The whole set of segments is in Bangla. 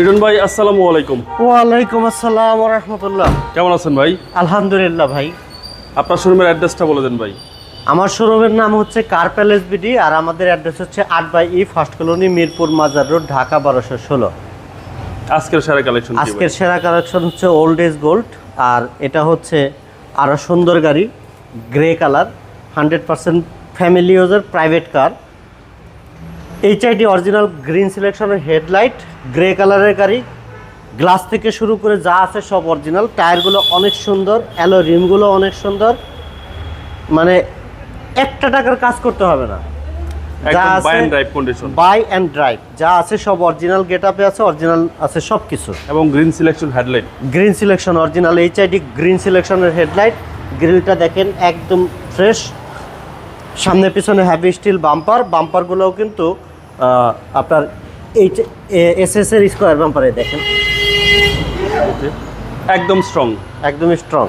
লিটন ভাই আসসালামু আলাইকুম। ওয়ালাইকুম আসসালাম রহমতুল্লাহ। কেমন আছেন ভাই? আলহামদুলিল্লাহ ভাই। আপনার শোরুমের অ্যাড্রেসটা বলে দেন ভাই। আমার শোরুমের নাম হচ্ছে কার প্যালেস বিডি আর আমাদের অ্যাড্রেস হচ্ছে আট by E first colony Mirpur Mazar road Dhaka বারোশো ষোলো। আজকের সেরা কালেকশন আজকের সেরা কালেকশন হচ্ছে ওল্ড এজ গোল্ড আর এটা হচ্ছে আরও সুন্দর গাড়ি grey colour hundred percent family user private car HID original green সিলেকশনের headlight grey কালারের গাড়ি। গ্লাস থেকে শুরু করে যা আছে সব অরিজিনাল। টায়ারগুলো অনেক সুন্দর অ্যালো রিমগুলো অনেক সুন্দর। মানে একটা টাকার কাজ করতে হবে না। যা আছে buy and drive condition buy and drive যা আছে সব অরিজিনাল গেট আপে আছে অরিজিনাল আছে সব কিছু। এবং green selection headlight green selection original HID green সিলেকশনের headlight গ্রিলটা দেখেন একদম ফ্রেশ সামনে পিছনে হ্যাভি স্টিল বাম্পার বাম্পারগুলোও কিন্তু আপনার এইচ এস এস এর স্কোয়ার বাম্পারে দেখেন। একদম স্ট্রং একদম স্ট্রং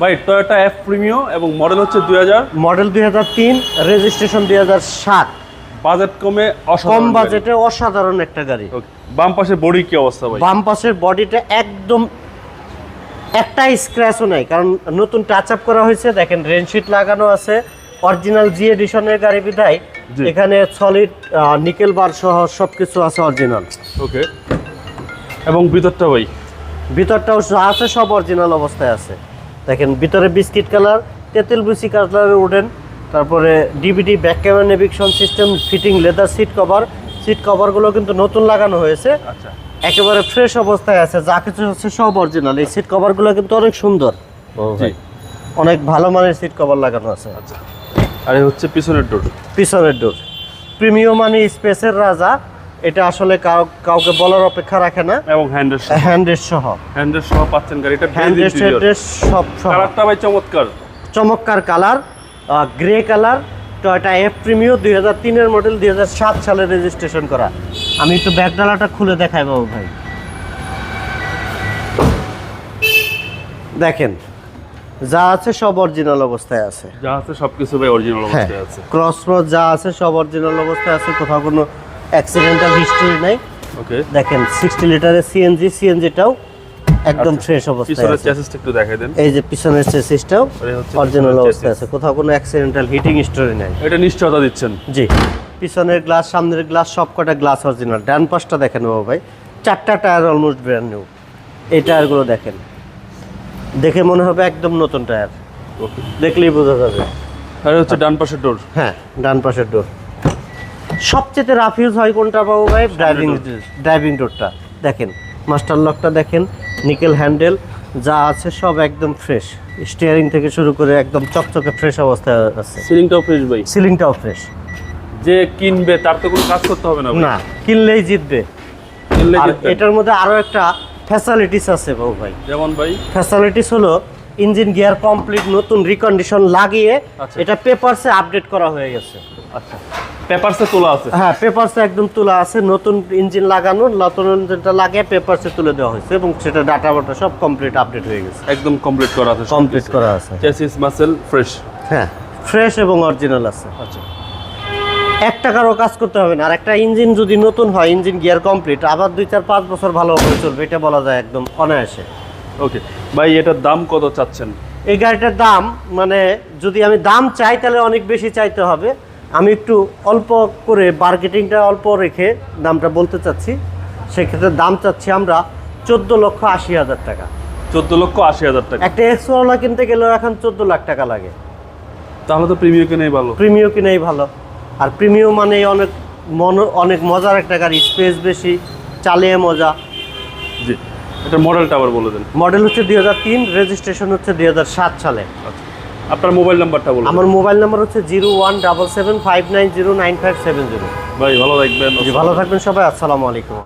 ভাই টয়োটা এফ প্রিমিও এবং মডেল হচ্ছে দুই হাজার মডেল দুই হাজার তিন রেজিস্ট্রেশন দুই হাজার সাত। বাজেট কমে কম বাজেটে অসাধারণ একটা গাড়ি। বাম পাশে বডি কি অবস্থা ভাই? বাম পাশের বডিটা একদম একটা স্ক্র্যাচও নাই কারণ নতুন টাচ আপ করা হয়েছে। দেখেন রেনশিট লাগানো আছে। অরিজিনাল জি এডিশনের গাড়ি বিধায়। এখানে সলিড নিকেল বার সহ সব কিছু আছে অরিজিনাল ওকে। এবং ভিতরটা ভাই? ভিতরটাও যা আছে সব অরিজিনাল অবস্থায় আছে। দেখেন ভিতরে বিস্কিট কালার তেঁতুল বিসি কালারের উডেন তারপরে DVD back camera navigation system fitting leather seat cover seat কভারগুলো কিন্তু নতুন লাগানো হয়েছে। আচ্ছা। একেবারে ফ্রেশ অবস্থায় আছে যা কিছু হচ্ছে সব অরিজিনাল এই সিট কভারগুলো কিন্তু অনেক সুন্দর। জি। অনেক ভালো মানের সিট কভার লাগানো আছে। আচ্ছা। আর হচ্ছে পিছনের ডোর পিছনের ডোর প্রিমিয়াম মানে স্পেসের রাজা এটা আসলে কাউ- কাউকে বলার অপেক্ষা রাখে না। এবং হ্যান্ডেল হ্যান্ডের সহ। হ্যান্ডেল সহ পাচ্ছেন গাড়িটা। হ্যান্ডের সব কালারটা ভাই চমৎকার। চমৎকার colour grey colour Toyota F Premio দুই হাজার তিনের মডেল দুই হাজার সাত সালে রেজিস্ট্রেশন করা। আমি একটু ব্যাগডালাটা খুলে দেখাই বাবু ভাই। দেখেন যা আছে সব অরিজিনাল অবস্থায় আছে। যা আছে সবকিছু ভাই অরিজিনাল হ্যাঁ অবস্থায় আছে। ক্রস ক্রস যা আছে সব অরিজিনাল অবস্থায় আছে কোথাও কোনো অ্যাক্সিডেন্টাল হিস্টোরি নাই। ওকে দেখেন সিক্সটি লিটারের সিএনজি সিএনজিটাও একদম আচ্ছা, ফ্রেশ অবস্থায় পিছনের চেসিসটা একটু দেখাই দেন। এই যে পিছনের চেসিসটাও অরিজিনাল অবস্থায় আছে কোথাও কোনো অ্যাক্সিডেন্টাল হিটিং স্টোরি নাই। এটা নিশ্চয়তা দিচ্ছেন। জি পিছনের গ্লাস সামনের গ্লাস সব কটা গ্লাস অরিজিনাল ডান পাশটা দেখেন বাবা ভাই চারটা টায়ার অলমোস্ট ব্র্যান্ড নিউ এই টায়ারগুলো দেখেন। দেখে মনে হবে একদম নতুন টায়ার। ওকে দেখলেই বোঝা যাবে। আর হচ্ছে ডান পাশের ডোর হ্যাঁ ডান পাশের ডোর সবচেয়ে রাফ ইউজ হয় কোনটা বাবু ভাই? ড্রাইভিং ড্রাইভিং ডোরটা দেখেন মাস্টার লকটা দেখেন নিকেল হ্যান্ডেল যা আছে সব একদম ফ্রেশ স্টিয়ারিং থেকে শুরু করে একদম চকচকে ফ্রেশ অবস্থায় আছে। সিলিংটাও ফ্রেশ ভাই। সিলিংটাও ফ্রেশ যে কিনবে তার তো কোনো কাজ করতে হবে না না কিনলেই জিতবে। এটার মধ্যে আরও একটা ফ্যাসিলিটিস আছে বাবু ভাই। যেমন ভাই? ফ্যাসিলিটিস হলো ইঞ্জিন গিয়ার কমপ্লিট নতুন রিকন্ডিশন লাগিয়ে আচ্ছা। এটা পেপারসে আপডেট করা হয়ে গেছে। আচ্ছা। পেপারসে তোলা আছে? হ্যাঁ পেপারসে একদম তোলা আছে। নতুন ইঞ্জিন লাগানো নতুন ইঞ্জিনটা লাগিয়ে পেপারসে তুলে দেওয়া হয়েছে এবং সেটা ডাটা বাটা সব কমপ্লিট আপডেট হয়ে গেছে। একদম কমপ্লিট করা আছে কমপ্লিট করা আছে। চেসিস মাসেল ফ্রেশ হ্যাঁ ফ্রেশ এবং অরিজিনাল আছে। আচ্ছা। এক টাকারও কাজ করতে হবে না। আর একটা ইঞ্জিন যদি নতুন হয় ইঞ্জিন গিয়ার কমপ্লিট আবার দুই চার পাঁচ বছর ভালোভাবে চলবে এটা বলা যায় একদম অনায়াসে। ওকে ভাই এটার দাম কত চাচ্ছেন? এই গাড়িটার দাম মানে যদি আমি দাম চাই তাহলে অনেক বেশি চাইতে হবে। আমি একটু অল্প করে মার্কেটিংটা অল্প রেখে দামটা বলতে চাচ্ছি। সেক্ষেত্রে দাম চাচ্ছি আমরা চোদ্দ লক্ষ আশি হাজার টাকা। চোদ্দ লক্ষ আশি হাজার টাকা। একটা এক্সওয়ালা কিনতে গেলেও এখন চোদ্দ লাখ টাকা লাগে। তাহলে তো প্রিমিয়াম কিনেই ভালো। প্রিমিও কিনেই ভালো। আর প্রিমিয়াম মানে অনেক মন অনেক মজার একটা গাড়ি স্পেস বেশি চালিয়ে মজা। জি এটা মডেলটা আবার বলে দেন। মডেল হচ্ছে দুই হাজার তিন রেজিস্ট্রেশন হচ্ছে দুই হাজার সাত সালে। আচ্ছা আপনার মোবাইল নাম্বারটা বলুন আমার মোবাইল নাম্বার হচ্ছে zero one double seven five nine zero nine five seven zero. ভাই ভালো থাকবেন ভালো থাকবেন সবাই আসসালামু আলাইকুম।